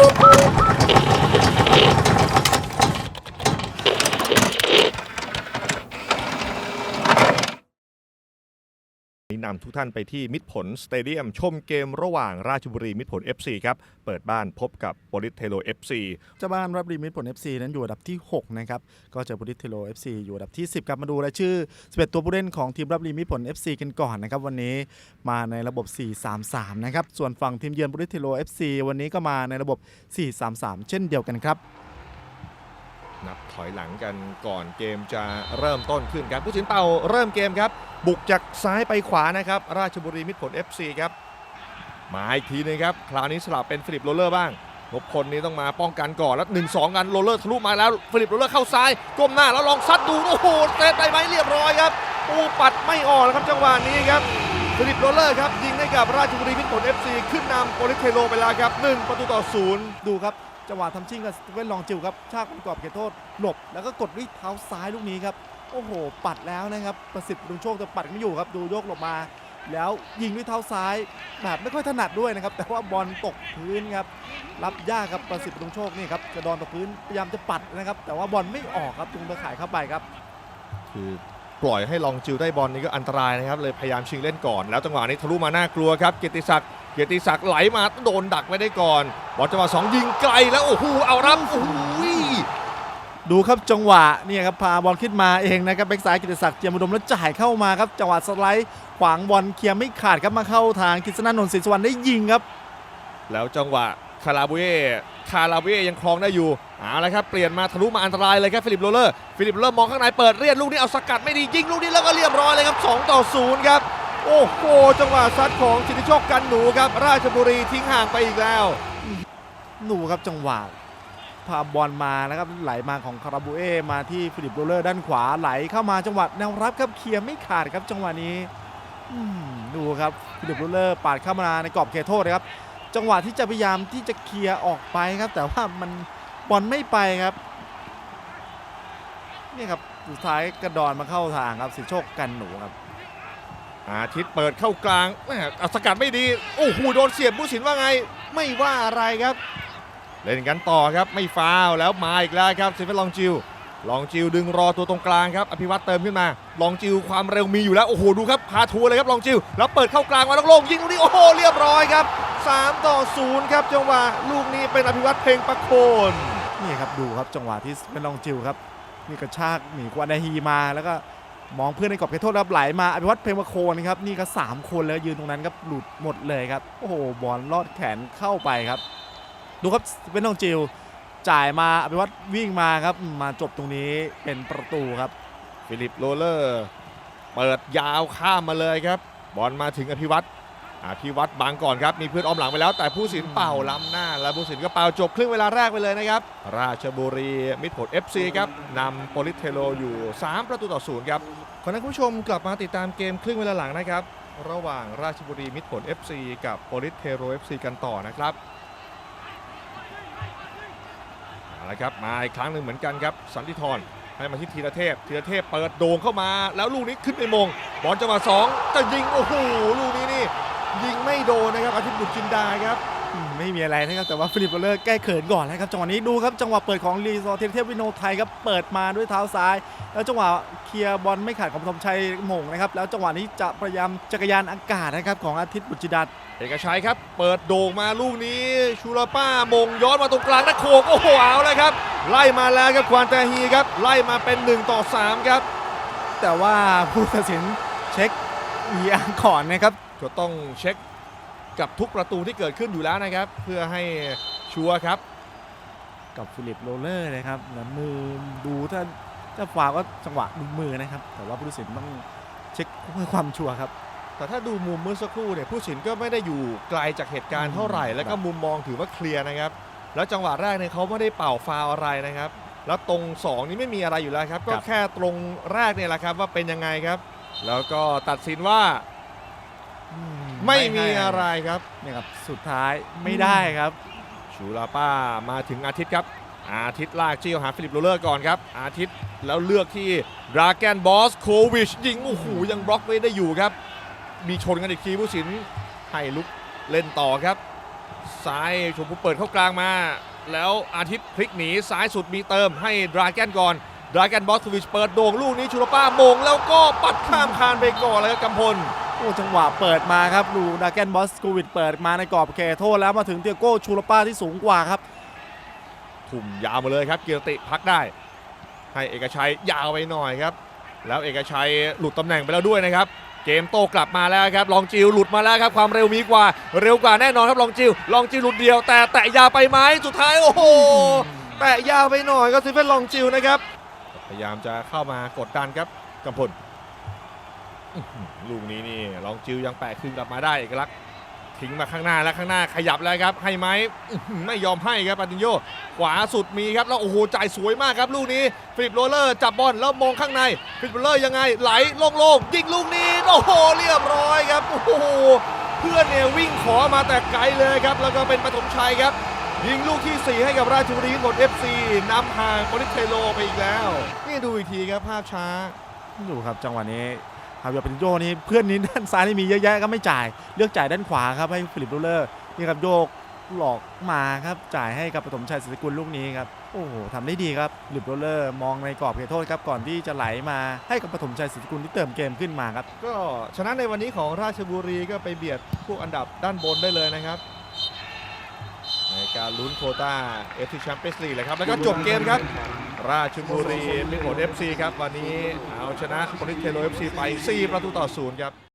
Oh, นำทุกท่านไปที่มิตรผลสเตเดียมชมเกมระหว่างราชบุรีมิตรผล FC ครับ เปิดบ้านพบกับโปลิสเทโล FC เจ้าบ้านรับรีมิตผล FC นั้นอยู่อันดับที่ 6 นะครับ ก็เจอบุรีเทโล FC อยู่อันดับที่ 10 ครับมาดูรายชื่อ 11 ตัวผู้เล่นของทีมรับรีมิตผล FC กันก่อนนะครับ วันนี้มาในระบบ 4-3-3 นะครับส่วนฝั่งทีมเยือนบุรีเทโล FC วันนี้ก็มาในระบบ 4-3-3 เช่นเดียวกันครับ นับถอยหลังกันก่อนเกมจะเริ่มต้นขึ้นครับผู้สินเป่าเริ่มเกมครับ บุกจากซ้ายไปขวานะครับ ราชบุรีมิตรผล FC ครับมาอีกทีนึงครับ คราวนี้สลับเป็นฟิลิปโรเลอร์บ้างนพพลนี้ต้องมาป้องกันก่อนแล้ว1 2กันโรเลอร์ทะลุมาแล้วฟิลิปโรเลอร์เข้าซ้ายก้มหน้าแล้วลองซัดดูโอ้โหเซตได้ไหมเรียบร้อยครับปูปัดไม่ออกแล้วครับจังหวะนี้ครับฟิลิปโรเลอร์ครับยิงให้กับราชบุรีมิตรผล FC ขึ้นนำโปลิเทโลไปแล้วครับ1ประตูต่อศูนย์ดูครับ จังหวะทำชิ่งกับสเวนลองจิวครับชากเป็นกรอบเขตโทษหลบแล้วก็กดด้วยเท้าซ้ายลูกนี้ครับโอ้โห ปัดแล้วนะครับประสิทธิ์ลุงโชคแต่ปัดไม่อยู่ครับดูโยกหลบมา แล้วยิงด้วยเท้าซ้ายแบบไม่ค่อยถนัดด้วยนะครับแต่ว่าบอลตกพื้นครับรับยากครับประสิทธิ์ลุงโชคนี่ครับกระดอนตกพื้นพยายามจะปัดนะครับ แต่ว่าบอลไม่ออกครับจุงตะข่ายเข้าไปครับ คือปล่อยให้ลองจิวได้บอลนี่ก็อันตรายนะครับเลยพยายามชิงเล่นก่อน แล้วจังหวะนี้ทะลุมาหน่ากลัวครับเกติศักดิ์ กียรติศักดิ์ไหลมาโดนดักไว้ได้ก่อนบอลจังหวะสองยิงไกลแล้วโอ้โหเอารับโอ้โหดูครับจังหวะเนี่ยครับพาบอลขึ้นมาเองนะครับแบ็กซ้ายกิติศักดิ์เจียมอุดมแล้วจ่ายเข้ามาครับจังหวะสไลด์ขวางบอลเคลียร์ไม่ขาดครับมาเข้าทางกิษณานนท์ศรีสุวรรณได้ยิงครับ แล้วจังหวะคาราบูเอคาราบูเอยังครองได้อยู่เอาละครับเปลี่ยนมาทะลุมาอันตรายเลยครับฟิลิปโรเลอร์ฟิลิปโรเลอร์มองข้างในเปิดเรียนลูกนี้เอาสกัดไม่ดียิงลูกนี้แล้วก็เรียบร้อยเลยครับ2ต่อ0ครับ โอ้โห จังหวะซัดของสิทธิโชคกันหนูครับ ราชบุรีทิ้งห่างไปอีกแล้ว หนูครับจังหวะพาบอลมานะครับไหลมาของคาราบูเอมาที่ฟิลิปโรเลอร์ด้านขวาไหลเข้ามาจังหวะแนวรับครับเคลียร์ไม่ขาดครับจังหวะนี้ดูครับฟิลิปโรเลอร์ปาดเข้ามาในกรอบเขตโทษนะครับ จังหวะที่จะพยายามที่จะเคลียร์ออกไปครับ แต่ว่ามันบอลไม่ไปครับนี่ครับสุดท้ายกระดอนมาเข้าทางครับสิโชคกันหนูครับ อาทิตย์เปิดเข้ากลางแม่เอสกัดไม่ดี โอ้โหโดนเสียบผู้สินว่าไง ไม่ว่าอะไรครับ เล่นกันต่อครับไม่ฟาวแล้วมาอีกแล้วครับซิเฟลองจิวลองจิวดึงรอตัวตรงกลางครับอภิวัตเติมขึ้นมา ลองจิวความเร็วมีอยู่แล้วโอ้โหดูครับพาทัวร์เลยครับลองจิวแล้วเปิดเข้ากลางมาโล่งยิงลูกนี้โอ้โหเรียบร้อยครับ3ต่อ0ครับจังหวะลูกนี้เป็นอภิวัตเพ่งประโคนนี่ครับดูครับจังหวะที่เป็นลองจิวครับนี่กระชากหนีกวานาฮีมาแล้วก็ มองเพื่อนในกรอบเขตโทษครับไหลมาอภิวัตเพลงมาโคนครับนี่ก็สามคนแล้วยืนตรงนั้นครับหลุดหมดเลยครับโอ้โหบอลลอดแขนเข้าไปครับ ดูครับเป็นลองจิวจ่ายมาอภิวัตวิ่งมาครับมาจบตรงนี้เป็นประตูครับฟิลิปโรเลอร์ เปิดยาวข้ามมาเลยครับ บอลมาถึงอภิวัต อภิวัตบังก่อนครับ มีเพื่อนอ้อมหลังไปแล้ว แต่ผู้สินเป่าล้ำหน้า แล้วผู้สินก็เป่าจบครึ่งเวลาแรกไปเลยนะครับ ราชบุรีมิตรผล FC ครับนำโปลิเทโลอยู่ 3 ประตูต่อศูนย์ครับขอให้คุณผู้ชมกลับมาติดตามเกมครึ่งเวลาหลังนะครับ ระหว่างราชบุรีมิตรผล FC กับโปลิเทโล FC กันต่อนะครับเอาละครับมาอีกครั้งหนึ่งเหมือนกันครับสันติธรให้มาที่ธีรเทพธีรเทพเปิดโด่งเข้ามา แล้วลูกนี้ขึ้นไปมงบอลจังหวะสองจะยิงโอ้โหลูกนี้นี่ ยิงไม่โดนนะครับอาทิตย์บุตรจินดาครับ อืมไม่มีอะไรนะครับแต่ว่าฟิลิปโรเลอร์แก้เขินก่อนนะครับจังหวะนี้ดูครับจังหวะเปิดของรีซอร์เทนเทพวิโนไทยครับเปิดมาด้วยเท้าซ้าย แล้วจังหวะเคลียร์บอลไม่ขาดของปฐมชัยหม่งนะครับแล้วจังหวะนี้จะพยายามจักรยานอากาศนะครับของอาทิตย์บุตรจินดา เอกชัยครับ เปิดโด่งมาลูกนี้ ชูราป้ามงย้อนมาตรงกลางนักโขกโอ้โหเอาเลยครับ ไล่มาแล้วครับควานแตฮีครับ ไล่มาเป็น 1 ต่อ 3 ครับ แต่ว่าผู้ตัดสินเช็ค VR ก่อนนะครับ ก็ต้องเช็คกับทุกประตูที่เกิดขึ้นอยู่แล้วนะครับ เพื่อให้ชัวร์ครับ กับฟิลิปโรเลอร์นะครับแล้วมือดูถ้าถ้าฝากก็จังหวะมือมือนะครับ แต่ว่าผู้ตัดสินต้องเช็คเพื่อความชัวร์ครับ แต่ถ้าดูมุมเมื่อสักครู่เนี่ยผู้สินก็ไม่ได้อยู่ไกลจากเหตุการณ์เท่าไหร่อืมแล้วก็ครับมุมมองถือว่าเคลียร์นะครับ แล้วจังหวะแรกเนี่ยเขาไม่ได้เป่าฟาวล์อะไรนะครับ แล้วตรง 2 นี้ไม่มีอะไรอยู่แล้วครับ ก็แค่ตรงแรกเนี่ยแหละครับว่าเป็นยังไงครับ แล้วก็ตัดสินว่าอื ไม่มีให้อะไรครับเนี่ยครับสุดท้ายไม่ได้ครับ ชูลาป้ามาถึงอาทิตย์ครับ อาทิตย์ลากจี้หาฟิลิปโรเลอร์ก่อนครับ อาทิตย์แล้วเลือกที่ดราแกนบอสโควิชยิงโอ้โหยังบล็อกไว้ได้อยู่ครับ มีชนกันอีกทีผู้สินให้ลุกเล่นต่อครับ ซ้ายชมพูเปิดเข้ากลางมา แล้วอาทิตย์พลิกหนีซ้ายสุดมีเติมให้ดราแกนก่อนดราแกนบอสวิชเปิดโด่งลูกนี้ชูรป้าโมงแล้วก็ปัดข้ามคานไปก่อนเลยครับกำพล โอ้จังหวะเปิดมาครับดูดาแกนบอสโควิดเปิดมาในกรอบเขตโทษแล้วมาถึงเตียโก้ชูลป้าที่สูงกว่าครับทุ่มยาวมาเลยครับเกียรติพักได้ ให้เอกชัยยาวไปหน่อยครับ แล้วเอกชัยหลุดตำแหน่งไปแล้วด้วยนะครับ เกมโต้กลับมาแล้วครับลองจิวหลุดมาแล้วครับความเร็วมีกว่าเร็วกว่าแน่นอนครับลองจิวลองจิวหลุดเดียว แต่แตะยาวไปไหมสุดท้ายโอ้โหแตะยาวไปหน่อยก็ซิเฟนลองจิวนะครับพยายามจะเข้ามากดดันครับกำพล ลูกนี้นี่ลองจิวยังแปะคืนกลับมาได้เอกลักษณ์ทิ้งมาข้างหน้าแล้วข้างหน้าขยับแล้วครับ ให้ไหมไม่ยอมให้ครับปาตินโยขวาสุดมีครับแล้วโอ้โหจ่ายสวยมากครับลูกนี้ฟิลิปโรเลอร์จับบอลแล้วมองข้างในฟิลิปโรเลอร์ยังไงไหลโล่งๆยิงลูกนี้โอ้โหเรียบร้อยครับโอ้โหเพื่อนเนี่ยวิ่งขอมาแต่ไกลเลยครับ แล้วก็เป็นปฐมชัยครับ ยิงลูกที่ 4 ให้กับราชบุรีหมด FC นำห่างโปลิเทโลไปอีกแล้ว นี่ดูอีกทีครับภาพช้าดูครับจังหวะนี้ ฮาวิโอปินโยนี่เพื่อนนี้ด้านซ้ายนี่มีเยอะแยะก็ไม่จ่ายเลือกจ่ายด้านขวาครับให้ฟิลิปโรเลอร์นี่ครับโยกหลอกมาครับจ่ายให้กับปฐมชัยศิริกุลลูกนี้ครับโอ้โหทำได้ดีครับฟิลิปโรเลอร์มองในกรอบเขตโทษครับก่อนที่จะไหลมาให้กับปฐมชัยศิริกุลที่เติมเกมขึ้นมาครับก็ชนะในวันนี้ของราชบุรีก็ไปเบียดพวกอันดับด้านบนได้เลยนะครับในการลุ้นโคต้าเอฟซีแชมเปี้ยนส์ลีกเลยครับแล้วก็จบเกมครับ ราชบุรีมิโอเอฟซีครับ วันนี้เอาชนะโปลิสเทโลเอฟซีไป 4 ประตูต่อ0ครับ